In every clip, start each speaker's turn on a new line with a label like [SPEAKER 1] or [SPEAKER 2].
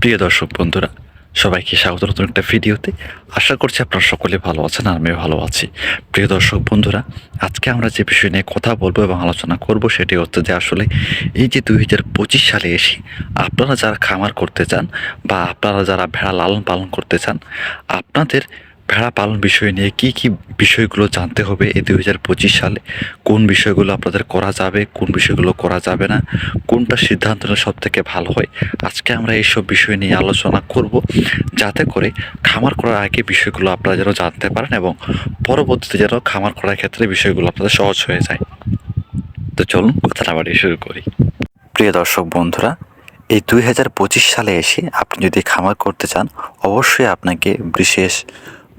[SPEAKER 1] প্রিয় দর্শক বন্ধুরা, সবাইকে স্বাগত নতুন একটা ভিডিওতে। আশা করছি আপনারা সকলে ভালো আছেন আর আমিও ভালো আছি। প্রিয় দর্শক বন্ধুরা, আজকে আমরা যে বিষয় নিয়ে কথা বলব এবং আলোচনা করব সেটি হচ্ছে যে আসলে এই যে দুই হাজার পঁচিশ সালে এসে আপনারা যারা খামার করতে চান বা আপনারা যারা ভেড়া লালন পালন করতে চান, আপনাদের ভেড়া পালন বিষয় নিয়ে কি কি বিষয়গুলো জানতে হবে এই দুই হাজার পঁচিশ সালে? কোন বিষয়গুলো আপনাদের করা যাবে, কোন বিষয়গুলো করা যাবে না, কোনটা সিদ্ধান্ত নিলে সব থেকে ভালো হয়? আজকে আমরা এইসব বিষয় নিয়ে আলোচনা করব, যাতে করে খামার করার আগে বিষয়গুলো আপনারা যেন জানতে পারেন এবং পরবর্তীতে যেন খামার করার ক্ষেত্রে বিষয়গুলো আপনাদের সহজ হয়ে যায়। তো চলুন, কথাটা বাড়িয়ে শুরু করি। প্রিয় দর্শক বন্ধুরা, এই দুই হাজার পঁচিশ সালে এসে আপনি যদি খামার করতে চান, অবশ্যই আপনাকে বিশেষ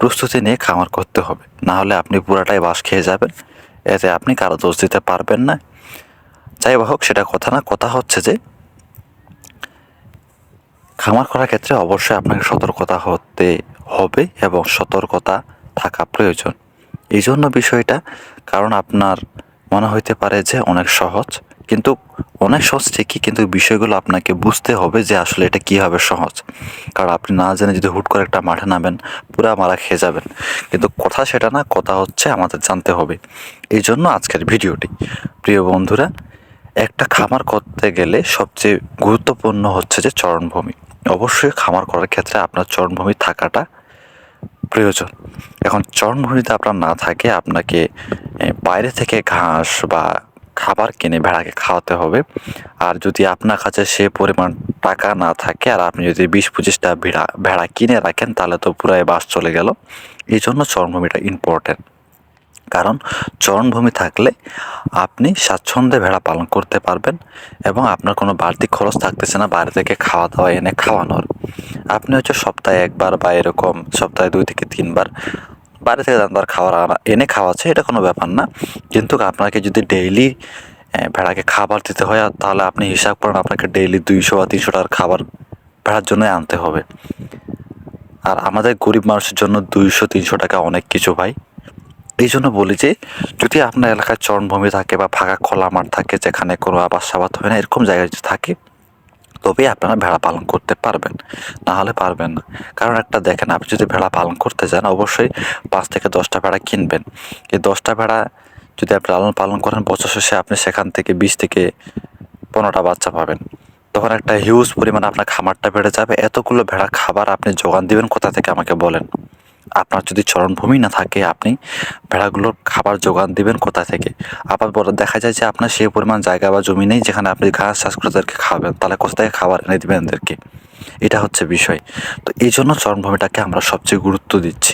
[SPEAKER 1] প্রস্তুতি নিয়ে খামার করতে হবে। না হলে আপনি পুরাটাই বাস খেয়ে যাবেন। এতে আপনি কারও দোষ দিতে পারবেন না। যাই হোক, সেটা কথা না, কথা হচ্ছে যে খামার করার ক্ষেত্রে অবশ্যই আপনাকে সতর্কতা হতে হবে এবং সতর্কতা থাকা প্রয়োজন। এই জন্য বিষয়টা, কারণ আপনার মনে হইতে পারে যে অনেক সহজ। কিন্তু অনেক সহজ ঠিকই কিন্তু বিষয়গুলো আপনাকে বুঝতে হবে যে আসলে এটা কীভাবে সহজ। কারণ আপনি না জেনে যদি হুট করে একটা মাঠে নামেন, পুরা মারা খেয়ে যাবেন। কিন্তু কথা সেটা না, কথা হচ্ছে আমাদের জানতে হবে। এই জন্য আজকের ভিডিওটি। প্রিয় বন্ধুরা, একটা খামার করতে গেলে সবচেয়ে গুরুত্বপূর্ণ হচ্ছে যে চরণভূমি। অবশ্যই খামার করার ক্ষেত্রে আপনার চরণভূমি থাকাটা প্রয়োজন। এখন চরণভূমিতে আপনার না থাকে, আপনাকে বাইরে থেকে ঘাস বা খাবার কিনে ভেড়াকে খাওয়াতে হবে। আর যদি আপনার কাছে সে পরিমাণ টাকা না থাকে, আর আপনি যদি বিশ পঁচিশটা ভেড়া ভেড়া কিনে রাখেন, তাহলে তো পুরাই বাস চলে গেল। এই জন্য চরণভূমিটা ইম্পর্ট্যান্ট কারণ চরণভূমি থাকলে আপনি স্বাচ্ছন্দ্যে ভেড়া পালন করতে পারবেন এবং আপনার কোনো বাড়তি খরচ থাকতেছে না বাইরে থেকে খাওয়া দাওয়া এনে খাওয়ানোর। আপনি হচ্ছে সপ্তাহে একবার বা এরকম সপ্তাহে দুই থেকে তিনবার বাইরে থেকে দান্দার খাবার আনা- এনে খাওয়াচ্ছে, এটা কোনো ব্যাপার না। কিন্তু আপনাকে যদি ডেইলি ভেড়াকে খাবার দিতে হয়, তাহলে আপনি হিসাব করেন আপনাকে ডেইলি দুইশো বা তিনশো টাকার খাবার ভেড়ার জন্য আনতে হবে। আর আমাদের গরিব মানুষের জন্য দুইশো, তিনশো টাকা অনেক কিছু ভাই। এই জন্য বলি যে, যদি আপনার এলাকায় চরণভূমি থাকে বা ফাঁকা খোলা মাঠ থাকে, যেখানে কোনো আবাস সাবাদ হয় না, এরকম জায়গায় থাকে তবেই আপনারা ভেড়া পালন করতে পারবেন। না হলে পারবেন না। কারণ একটা দেখেন, আপনি যদি ভেড়া পালন করতে চান অবশ্যই পাঁচ থেকে দশটা ভেড়া কিনবেন। এই দশটা ভেড়া যদি আপনি লালন পালন করেন, বছর শেষে আপনি সেখান থেকে বিশ থেকে পনেরোটা বাচ্চা পাবেন। তখন একটা হিউজ পরিমাণ আপনার খামারটা বেড়ে যাবে। এতগুলো ভেড়া খাবার আপনি যোগান দিবেন, কোথা থেকে আমাকে বলেন? আপনার যদি চরণভূমি না থাকে, আপনি ভেড়াগুলোর খাবার যোগান দিবেন কোথা থেকে? আবার বড় দেখা যায় যে আপনার সেই পরিমাণ জায়গা বা জমি নেই যেখানে আপনি ঘাস চাষ করে তাদেরকে খাওয়াবেন। তাহলে কোথা থেকে খাবার এনে দিবেন এদেরকে? এটা হচ্ছে বিষয়। তো এই জন্য চরণভূমিটাকে আমরা সবচেয়ে গুরুত্ব দিচ্ছি।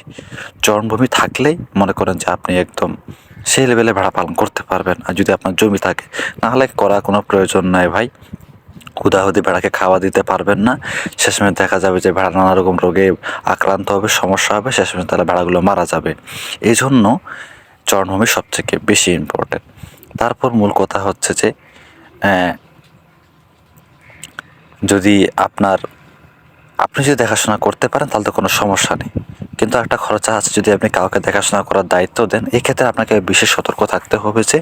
[SPEAKER 1] চরণভূমি থাকলেই মনে করেন যে আপনি একদম সেই লেভেলে ভেড়া পালন করতে পারবেন। আর যদি আপনার জমি থাকে নাহলে করা কোনো প্রয়োজন নাই ভাই। ক্ষুদাহতি ভেড়াকে খাওয়া দিতে পারবেন না। শেষমেশ দেখা যাবে যে ভেড়া নানা রকম রোগে আক্রান্ত হবে, সমস্যা হবে, শেষমেশ তাহলে ভেড়াগুলো মারা যাবে। এই জন্য চরণভূমি সবথেকে বেশি ইম্পর্টেন্ট তারপর মূল কথা হচ্ছে যে যদি আপনার, আপনি যদি দেখাশোনা করতে পারেন তাহলে তো কোনো সমস্যা নেই। কিন্তু একটা খরচা আছে যদি আপনি কাউকে দেখাশোনা করার দায়িত্ব দেন, এক্ষেত্রে ক্ষেত্রে আপনাকে বিশেষ সতর্ক থাকতে হবে যে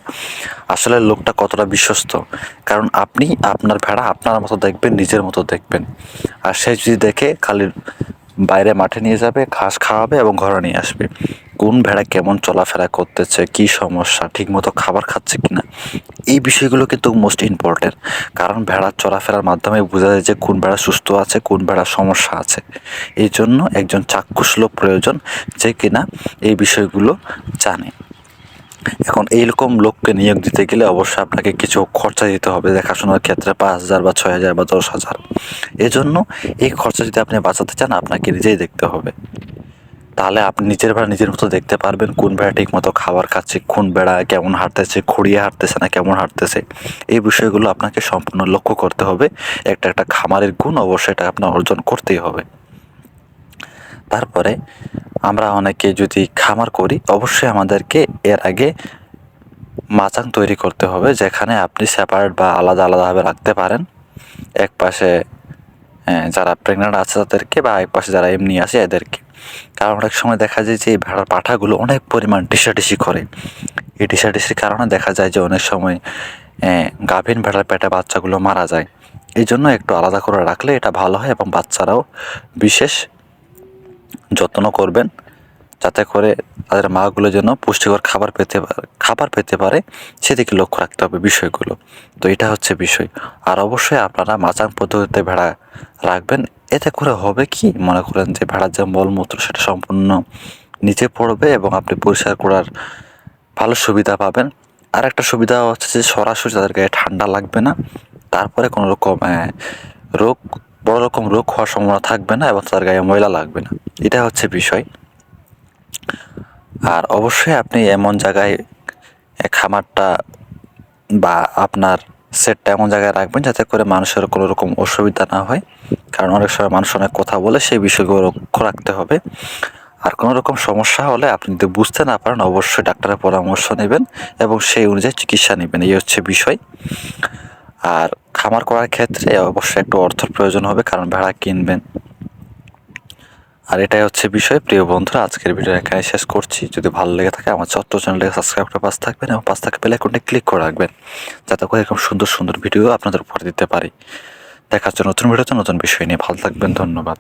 [SPEAKER 1] আসলে লোকটা কতটা বিশ্বস্ত। কারণ আপনি আপনার ভেড়া আপনার মতো দেখবেন, নিজের মতো দেখবেন। আর সে যদি দেখে খালি বাইরে মাঠে নিয়ে যাবে, ঘাস খাওয়াবে এবং ঘরে নিয়ে আসবে। কোন ভেড়া কেমন চলাফেরা করতেছে, কি সমস্যা, ঠিকমতো খাবার খাচ্ছে কি না এই বিষয়গুলো কিন্তু মোস্ট ইম্পর্টেন্ট কারণ ভেড়ার চলাফেরার মাধ্যমে বোঝা যায় যে কোন ভেড়া সুস্থ আছে, কোন ভেড়ার সমস্যা আছে। এই জন্য একজন চাক্ষুষ লোক প্রয়োজন যে কিনা এই বিষয়গুলো জানে। এখন এইরকম লোককে নিয়োগ দিতে গেলে অবশ্যই আপনাকে কিছু খরচা দিতে হবে দেখাশোনার ক্ষেত্রে পাঁচ হাজার বা ছয় হাজার বা দশ হাজার। এজন্য এই খরচা যদি আপনি বাঁচাতে চান, আপনাকে নিজেই দেখতে হবে। তাহলে আপনি নিজের ভেড়া নিজের মতো দেখতে পারবেন, কোন বেড়া ঠিক মতো খাবার খাচ্ছে, কোন বেড়া কেমন হাঁটতেছে, খুঁড়িয়ে হাঁটতেছে না কেমন হাঁটতেছে। এই বিষয়গুলো আপনাকে সম্পূর্ণ লক্ষ্য করতে হবে। একটা একটা খামারের গুণ অবশ্যই এটা আপনার অর্জন করতেই হবে। তারপরে আমরা অনেকে যদি খামার করি, অবশ্যই আমাদেরকে এর আগে মাচাং তৈরি করতে হবে, যেখানে আপনি সেপারেট বা আলাদা আলাদাভাবে রাখতে পারেন। এক পাশে যারা প্রেগনেন্ট আছে তাদেরকে বা এক পাশে যারা এমনি আছে এদেরকে। কারণ অনেক সময় দেখা যায় যে এই ভেড়ার পাঠাগুলো অনেক পরিমাণ টিসাটিসি করে। এই টিসাটিসির কারণে দেখা যায় যে অনেক সময় গাভীন ভেড়ার পেটে বাচ্চাগুলো মারা যায়। এই জন্য একটু আলাদা করে রাখলে এটা ভালো হয় এবং বাচ্চারাও বিশেষ যত্ন করবেন, যাতে করে তাদের মাগুলো যেন পুষ্টিকর খাবার পেতে খাবার পেতে পারে, সেদিকে লক্ষ্য রাখতে হবে বিষয়গুলো। তো এটা হচ্ছে বিষয়। আর অবশ্যই আপনারা মাচাং পদ্ধতিতে ভেড়া রাখবেন। এতে করে হবে কি? মনে করেন যে ভেড়ার যে মলমূত্র, সেটা সম্পূর্ণ নিচে পড়বে এবং আপনি পরিষ্কার করার ভালো সুবিধা পাবেন। আর একটা সুবিধা হচ্ছে যে সরাসরি তাদের গায়ে ঠান্ডা লাগবে না। তারপরে কোনো রকম রোগ বড় রকম রোগ হওয়ার সম্ভাবনা থাকবে না এবং তার গায়ে ময়লা লাগবে না। এটা হচ্ছে বিষয়। আর অবশ্যই আপনি এমন জায়গায় খামারটা বা আপনার সেটটা এমন জায়গায় রাখবেন যাতে করে মানুষের কোনো রকম অসুবিধা না হয়। কারণ অনেক সময় মানুষ অনেক কথা বলে সেই বিষয়গুলো লক্ষ্য রাখতে হবে। আর কোনো রকম সমস্যা হলে আপনি যদি বুঝতে না পারেন, অবশ্যই ডাক্তারের পরামর্শ নেবেন এবং সেই অনুযায়ী চিকিৎসা নেবেন। এই হচ্ছে বিষয়। আর খামার করার ক্ষেত্রে অবশ্যই একটু অর্থের প্রয়োজন হবে, কারণ ভেড়া কিনবেন। আর এটাই হচ্ছে বিষয়। প্রিয় বন্ধুরা, আজকের ভিডিও এখানে শেষ করছি। যদি ভালো লেগে থাকে, আমার ছোট্ট চ্যানেলটাকে সাবস্ক্রাইব করে পাশ থাকবেন এবং পাশ থাকা বেল আইকনটা ক্লিক করে রাখবেন, যাতে করে এরকম সুন্দর সুন্দর ভিডিও আপনাদের উপরে দিতে পারি। দেখার জন্য নতুন ভিডিওতে নতুন বিষয় নিয়ে ভালো থাকবেন। ধন্যবাদ।